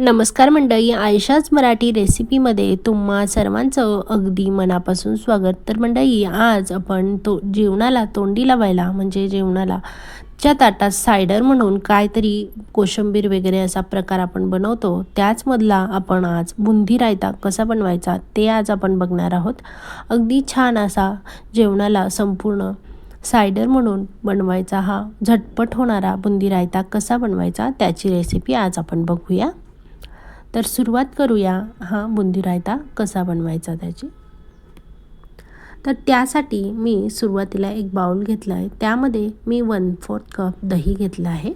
नमस्कार मंडळी आयशाच मराठी रेसिपीमध्ये तुम्हा सर्वांचं अगदी मनापासून स्वागत. तर मंडळी आज आपण तो जेवणाला तोंडी लावायला म्हणजे जेवणाला च्या ताटात सायडर म्हणून काहीतरी कोशंबीर वगैरे असा प्रकार आपण बनवतो त्याचमधला आपण आज बुंदी रायता कसा बनवायचा ते आज आपण बघणार आहोत. अगदी छान असा जेवणाला संपूर्ण सायडर म्हणून बनवायचा हा झटपट होणारा बुंदी रायता कसा बनवायचा त्याची रेसिपी आज आपण बघूया. तर सुरुवात करूया हा बुंदी रायता कसा बनवायचा त्याची. तर त्यासाठी मी सुरुवातीला एक बाउल घेतला आहे त्यामध्ये मी वन फोर्थ कप दही घेतलं आहे.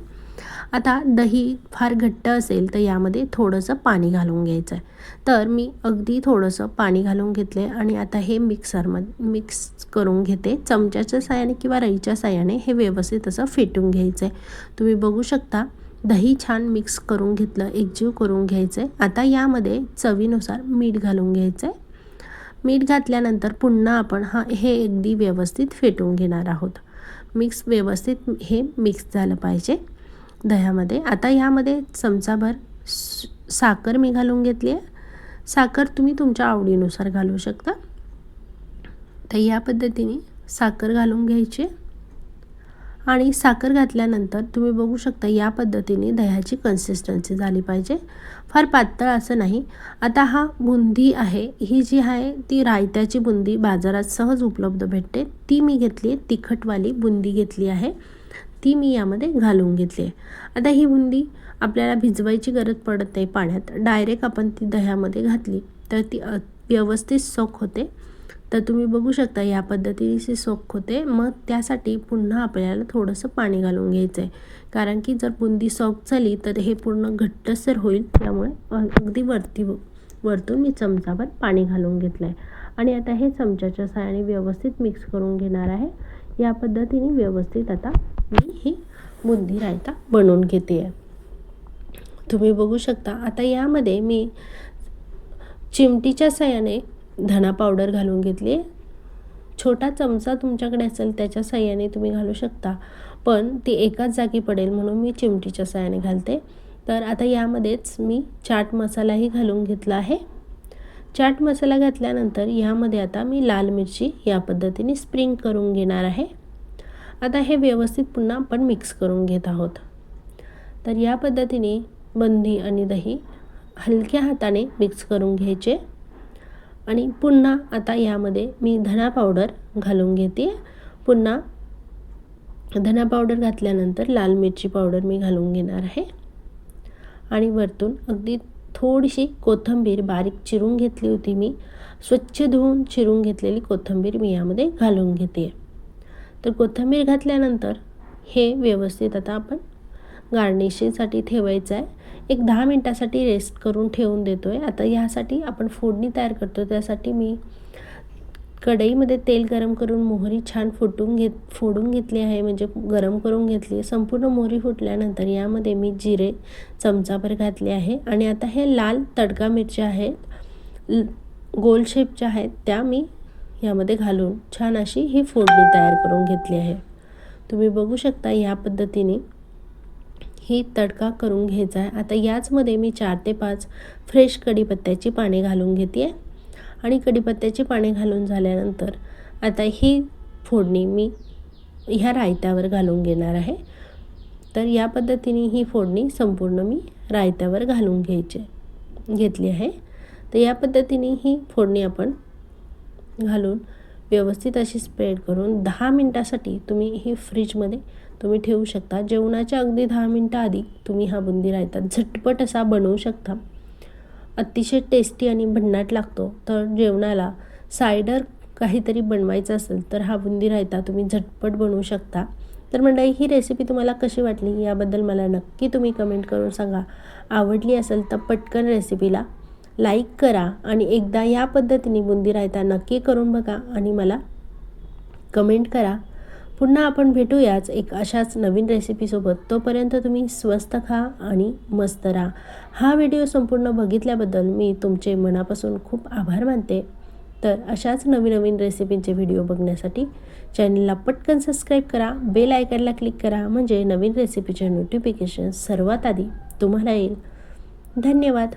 आता दही फार घट्ट असेल तर यामध्ये थोडंसं पाणी घालून घ्यायचं आहे तर मी अगदी थोडंसं पाणी घालून घेतले आणि आता हे मिक्सरमध्ये मिक्स करून घेते. चमच्याच्या साह्याने किंवा रईच्या साह्याने हे व्यवस्थित असं फेटून घ्यायचं आहे तुम्ही बघू शकता दही छान मिक्स करून घेतलं एकजीव करून घ्यायचं. आहे आता यामध्ये चवीनुसार मीठ घालून घ्यायचं. आहे मीठ घातल्यानंतर पुन्हा आपण हा हे अगदी व्यवस्थित फेटून घेणार आहोत. मिक्स व्यवस्थित हे मिक्स झालं पाहिजे दह्यामध्ये. आता यामध्ये चमचाभर साखर मी घालून घेतली आहे. साखर तुम्ही तुमच्या आवडीनुसार घालू शकता. तर या पद्धतीने साखर घालून घ्यायची. आणि साखर घातल्यानंतर तुम्ही बघू शकता या पद्धतीने दह्याची कन्सिस्टन्सी झाली पाहिजे. फार पातळ असं नाही. आता हा बुंदी आहे. ही जी आहे ती रायत्याची बुंदी बाजारात सहज उपलब्ध भेटते. ती मी घेतली आहे. तिखटवाली बुंदी घेतली आहे. ती मी यामध्ये घालून घेतली आहे. आता ही बुंदी आपल्याला भिजवायची गरज पडत नाही पाण्यात. डायरेक्ट आपण ती दह्यामध्ये घातली तर ती व्यवस्थित सोख होते. तर तुम्ही बघू शकता या पद्धतीने सोख होते. मग त्यासाठी पुन्हा आपल्याला थोडंसं पाणी घालून घ्यायचं आहे कारण की जर बुंदी सॉफ्ट झाली तर हे पूर्ण घट्टसर होईल. त्यामुळे अगदी वरती वरतून मी चमचाभर पाणी घालून घेतलं आहे आणि आता हे चमच्याच्या सहाय्याने व्यवस्थित मिक्स करून घेणार आहे. या पद्धतीने व्यवस्थित आता मी ही बुंदी रायता बनवून घेते आहे तुम्ही बघू शकता आता यामध्ये मी चिमटीच्या सहाय्याने धना पावडर घालून घेतली. छोटा चमचा तुमच्याकडे असेल त्याच्या साह्याने तुम्ही घालू शकता. पण ती एकाच जागी पडेल म्हणून मी चिमटीच्या साह्याने घालते. तर आता यामध्येच मी चाट मसालाही घालून घेतला आहे. चाट मसाला घातल्यानंतर यामध्ये आता मी लाल मिरची या पद्धतीने स्प्रिंग करून घेणार आहे. आता हे व्यवस्थित पुन्हा आपण मिक्स करून घेत आहोत. तर या पद्धतीने बंदी आणि दही हलक्या हाताने मिक्स करून घ्यायचे. आणि पुन्हा आता यामध्ये मी धना पावडर घालून घेते. पुन्हा धना पावडर घातल्यानंतर लाल मिरची पावडर मी घालून घेणार आहे. आणि वरतून अगदी थोडीशी कोथिंबीर बारीक चिरून घेतली होती मी. स्वच्छ धुवून चिरून घेतलेली कोथिंबीर मी यामध्ये घालून घेते. तर कोथिंबीर घातल्यानंतर हे व्यवस्थित आता आपण गार्निशिंगसाठी ठेवायचं आहे. एक दहा मिनटासाठी रेस्ट करून ठेवून देतो आहे आता ह्यासाठी आपण फोडणी तयार करतो त्यासाठी मी कढईमध्ये तेल गरम करून मोहरी छान फुटून घेत फोडून घेतली आहे. म्हणजे गरम करून घेतली संपूर्ण मोहरी फुटल्यानंतर यामध्ये मी जिरे चमचाभर घातले आहे. आणि आता हे लाल तडका मिरच्या आहेत. गोल शेपच्या आहेत. त्या मी यामध्ये घालून छान अशी ही फोडणी तयार करून घेतली आहे. तुम्ही बघू शकता या पद्धतीने ही तडका करून घ्यायचा आहे. आता याचमध्ये मी चार ते पाच फ्रेश कढीपत्त्याची पाने घालून घेते आहे आणि कढीपत्त्याची पाने घालून झाल्यानंतर आता ही फोडणी मी ह्या रायत्यावर घालून घेणार आहे. तर या पद्धतीने ही फोडणी संपूर्ण मी रायत्यावर घालून घ्यायची घेतली आहे. तर या पद्धतीने ही फोडणी आपण घालून व्यवस्थित अशी स्प्रेड करून दहा मिनटासाठी तुम्ही ही फ्रीजमध्ये तुम्ही ठेवू शकता. जेवणाच्या अगदी दहा मिनटं आधी तुम्ही हा बुंदी रायता झटपट असा बनवू शकता. अतिशय टेस्टी आणि भन्नाट लागतो. तर जेवणाला सायडर काहीतरी बनवायचं असेल तर हा बुंदी रायता तुम्ही झटपट बनवू शकता. तर मंडळी ही रेसिपी तुम्हाला कशी वाटली याबद्दल मला नक्की तुम्ही कमेंट करून सांगा. आवडली असेल तर पटकन रेसिपीला लाईक करा आणि एकदा या पद्धतीने बुंदी रायता नक्की करून बघा आणि मला कमेंट करा. पुन्हा आपण भेटूयाच एक अशाच नवीन रेसिपीसोबत तोपर्यंत तुम्ही स्वस्त खा आणि मस्त राहा. हा व्हिडिओ संपूर्ण बघितल्याबद्दल मी तुमचे मनापासून खूप आभार मानते. तर अशाच नवीन नवीन रेसिपींचे व्हिडिओ बघण्यासाठी चॅनलला पटकन सबस्क्राईब करा बेल आयकनला क्लिक करा म्हणजे नवीन रेसिपीचे नोटिफिकेशन सर्वात आधी तुम्हाला येईल. धन्यवाद.